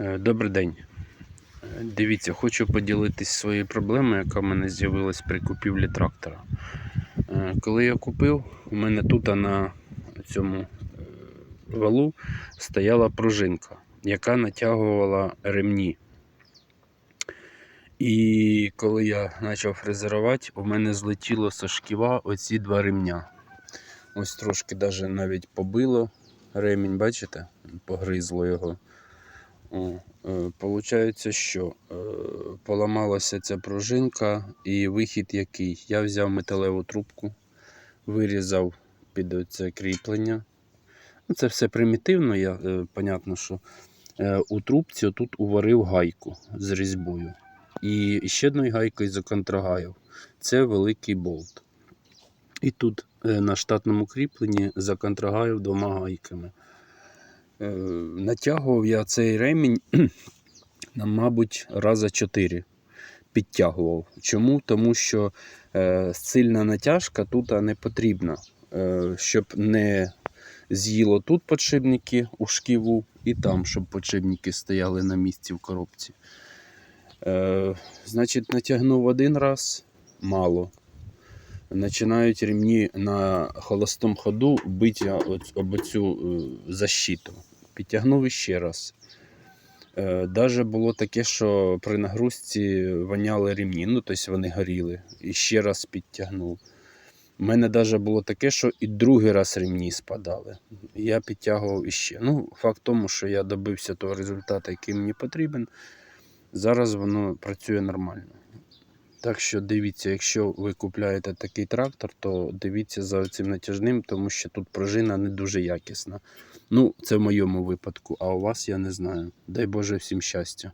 Е, Добрий день. Е, Дивіться, хочу поділитись своєю проблемою, яка в мене з'явилась при купівлі трактора. Е, Коли я купив, у мене тут на цьому валу стояла пружинка, яка натягувала ремні. І коли я почав фрезерувати, у мене злетіло со шківа оці два ремня. Ось трошки навіть побило ремінь, бачите? Погризло його. Е, Получається, що е, поламалася ця пружинка і вихід який. Я взяв металеву трубку, вирізав під це кріплення. Ну, Це все примітивно, я, е, понятно, що у трубці тут уварив гайку з різьбою. І ще одною гайкою законтрагаяв. Це великий болт. І тут на штатному кріпленні законтрагаяв двома гайками. Е, натягував я цей ремінь, мабуть, раза 4 підтягував. Чому? Тому що е, сильна натяжка тут не потрібна, е, щоб не з'їло тут подшипники у шківу і там, щоб подшипники стояли на місці в коробці. Значить, натягнув один раз мало. Починають ремні на холостому ходу бити об цю защиту. Підтягнув іще раз. Е, Даже було таке, що при нагрузці воняли ремні, ну тобто вони горіли. І ще раз підтягнув. У мене навіть було таке, що і другий раз ремні спадали. Я підтягував іще. Ну, факт тому, що я добився того результату, який мені потрібен. Зараз воно працює нормально. Так що дивіться, якщо ви купляєте такий трактор, то дивіться за цим натяжним, тому що тут пружина не дуже якісна. Ну, це в моєму випадку, а у вас я не знаю. Дай Боже всім щастя.